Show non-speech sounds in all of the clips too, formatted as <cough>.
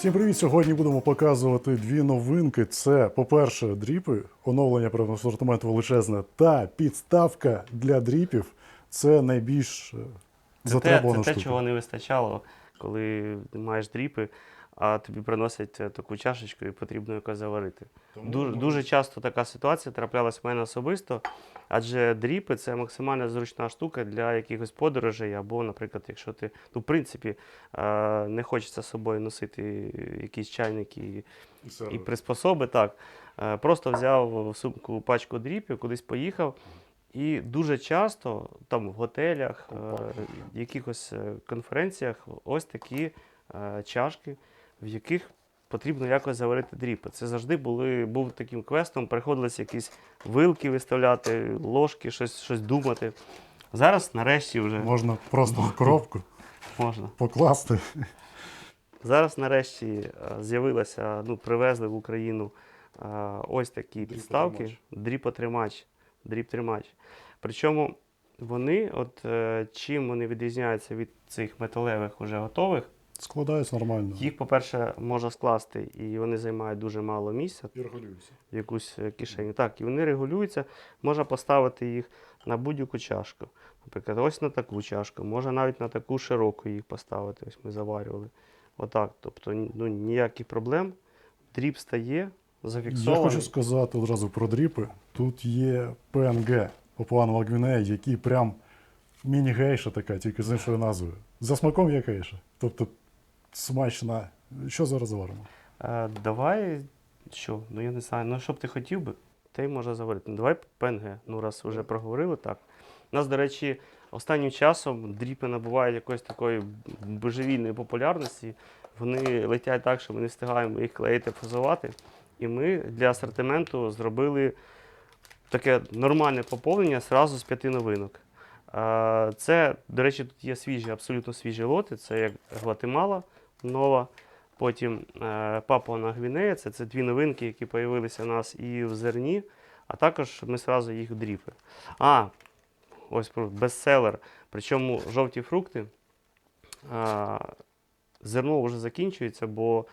Всім привіт! Сьогодні будемо показувати дві новинки. Це, по-перше, дріпи, оновлення певного асортименту величезне, та підставка для дріпів. Це найбільш затребувана затребувана це те, чого не вистачало, коли маєш дріпи, а тобі приносять е, таку чашечку і потрібно якось заварити. Дуже, дуже часто така ситуація траплялась в мене особисто, адже дріпи це максимально зручна штука для якихось подорожей, або, наприклад, якщо ти, ну, в принципі, е, не хочеться з собою носити якісь чайники і І приспособи, так. Е, Просто взяв в сумку пачку дріпів, кудись поїхав. І дуже часто там в готелях, е, якихось конференціях ось такі е, чашки, в яких потрібно якось заварити дріпи. Це завжди були, був таким квестом, приходилось якісь вилки виставляти, ложки, щось, щось думати. Зараз нарешті вже Можна просто в коробку можна. покласти. Зараз нарешті е, з'явилася, ну, привезли в Україну е, ось такі підставки. Дріпотримач. Дріп-тримач. Причому вони, от е, чим вони відрізняються від цих металевих уже готових, Складається нормально. їх, по-перше, можна скласти, і вони займають дуже мало місця І регулюється. в якусь е, кишеню. Так, і вони регулюються, можна поставити їх на будь-яку чашку. Наприклад, ось на таку чашку, можна навіть на таку широку їх поставити. Ось ми заварювали. Отак. Тобто ну, ніяких проблем. Дріб стає, Я хочу сказати одразу про дріпи. Тут є PNG Папуанова Гвінея, який прям міні-гейша така, тільки з іншою назвою. За смаком є гейша. Тобто смачна. Що зараз заваримо? Е, давай, що, ну я не знаю, ну що б ти хотів би, те й можна заварити. Ну, давай ПНГ, ну раз вже проговорили так. У нас, до речі, останнім часом дріпи набувають якоїсь такої божевільної популярності. Вони летять так, що ми не встигаємо їх клеїти, фазувати. І ми для асортименту зробили таке нормальне поповнення зразу з п'яти новинок. Е, Це, до речі, тут є свіжі, абсолютно свіжі лоти. Це як Гватемала нова, потім е, Папуана Гвінея. Це, це дві новинки, які з'явилися у нас і в зерні, а також ми зразу їх дріпи. А, ось про бестселер. Причому жовті фрукти. Е, Зерно вже закінчується, бо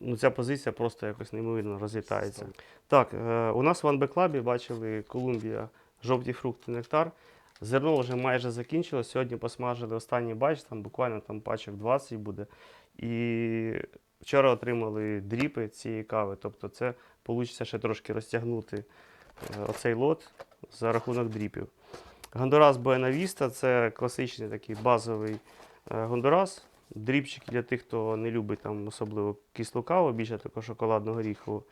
ну, ця позиція просто якось неймовірно розлітається. Так, е, у нас в Анбеклабі бачили Колумбія, жовті фрукти, нектар. Зерно вже майже закінчилось. Сьогодні посмажили останній батч, там буквально там пачок 20 буде. І вчора отримали дріпи цієї кави. Тобто це вийде ще трошки розтягнути е, оцей лот за рахунок дріпів. Гондурас Буенавіста це класичний такий базовий е, гондурас. Дрібчики для тих, хто не любить там особливо кислу каву, більше такого шоколадного горіхову.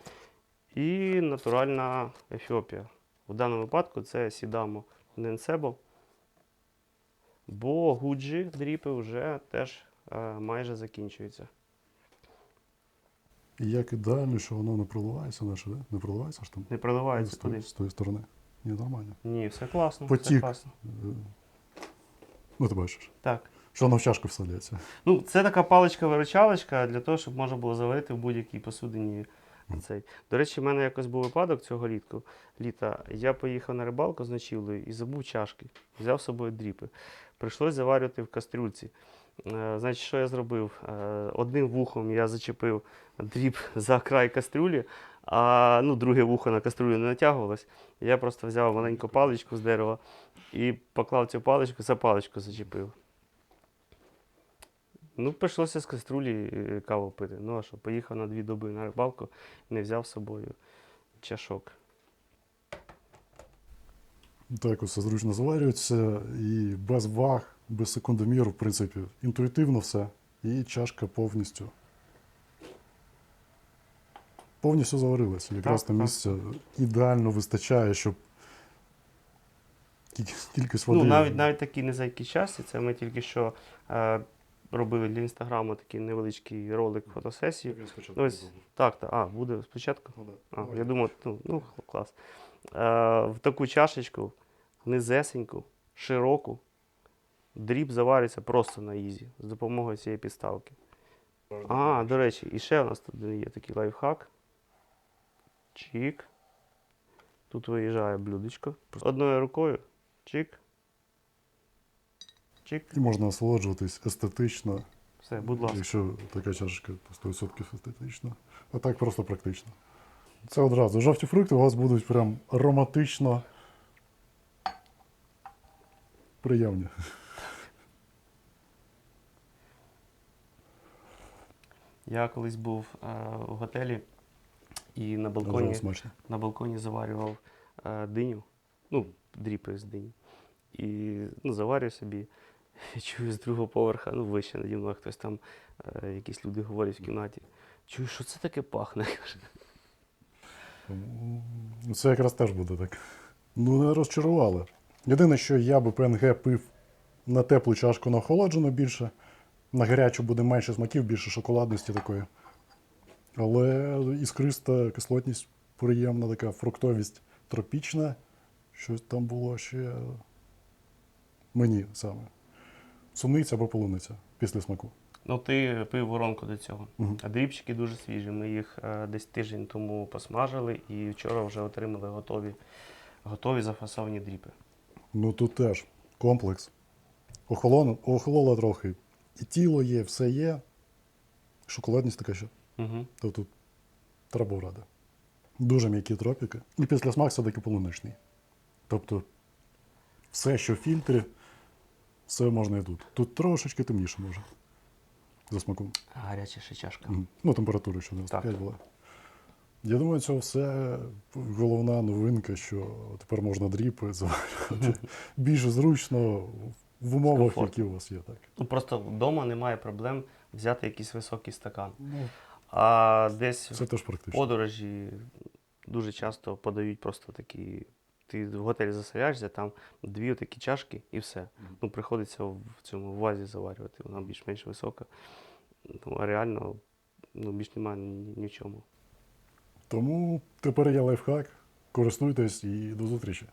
І натуральна Ефіопія. В даному випадку це Сідамо Ненсебо. Бо гуджі дріпи вже теж е, майже закінчуються. І як ідеально, що воно не проливається, наше, да? не проливається ж там Не з, проливається тої, туди. з тої сторони. Ні, нормально. Ні, все класно. Все Потік. класно. Е, Ну, ти бачиш, Так. що воно в чашку вставляється. Ну, це така паличка-виручалочка для того, щоб можна було заварити в будь-якій посудині. Цей. До речі, в мене якось був випадок цього літку, літа. Я поїхав на рибалку з ночівлею і забув чашки. Взяв з собою дріпи. Прийшлось заварювати в кастрюльці. Е, значить, що я зробив? Е, одним вухом я зачепив дріб <laughs> за край кастрюлі, а ну, друге вухо на кастрюлю не натягувалось. Я просто взяв маленьку паличку з дерева і поклав цю паличку, за паличку зачепив. Ну, прийшлося з каструлі е, каву пити. Ну а що, поїхав на дві доби на рибалку, не взяв з собою чашок. Так, все зручно заварюється і без ваг, без секундоміру, в принципі, інтуїтивно все. І чашка повністю. Повністю заварилася. Якраз так. місця ідеально вистачає, щоб кількість води. Ну, навіть, навіть такі незайкі часи, це ми тільки що е, робили для інстаграму такий невеличкий ролик фотосесію. Ось, так, так, а, буде спочатку. А, я думав, ну, ну клас. Е, в таку чашечку, низесеньку, широку, дріб завариться просто на ізі з допомогою цієї підставки. А, до речі, і ще у нас тут є такий лайфхак. Чик. Тут виїжджає блюдечко. Одною рукою. Чик. Чик. І можна насолоджуватись естетично. Все, будь ласка. Якщо така чашечка 100% естетична, а так просто практично. Це одразу. Жовті фрукти у вас будуть прям ароматично приємні. Я колись був е, в готелі і на балконі, на балконі заварював е, диню, ну, дріпи з дині. І ну, заварюю собі. <laughs> Чую з другого поверха, ну вище наді мною хтось там, е, якісь люди говорять в кімнаті. Чую, що це таке пахне. <laughs> каже. Це якраз теж буде так. Ну, не розчарували. Єдине, що я би ПНГ пив на теплу чашку на охолоджену більше, на гарячу буде менше смаків, більше шоколадності такої. Але іскриста кислотність приємна, така фруктовість тропічна. Щось там було ще мені саме. Суниця або полуниця після смаку. Ну, ти пив воронку до цього. Мгм. А дрібчики дуже свіжі. Ми їх е, десь тиждень тому посмажили і вчора вже отримали готові, готові зафасовані дріпи. Ну тут теж комплекс. Охолоно, охололо трохи. І тіло є, все є. Шоколадність така ще. Угу. То тут треба рада. Дуже м'які тропіки. І після смак все-таки полуничний. Тобто, все, що в фільтрі, все можна і тут. Тут трошечки темніше може. За смаком. Гаряча ще чашка. Мгм. Ну, температура ще 95 була. Я думаю, це все головна новинка, що тепер можна дріпи заварювати більш зручно в умовах, Комфортно. які у вас є. Так. Ну просто вдома немає проблем взяти якийсь високий стакан. Ну, А десь це в теж практично. подорожі дуже часто подають просто такі. Ти в готелі заселяєшся, там дві такі чашки і все. Ну, приходиться в цьому вазі заварювати, вона більш-менш висока. Ну, а реально ну, більш немає ні, ні в чому. Тому тепер є лайфхак. Користуйтесь і до зустрічі.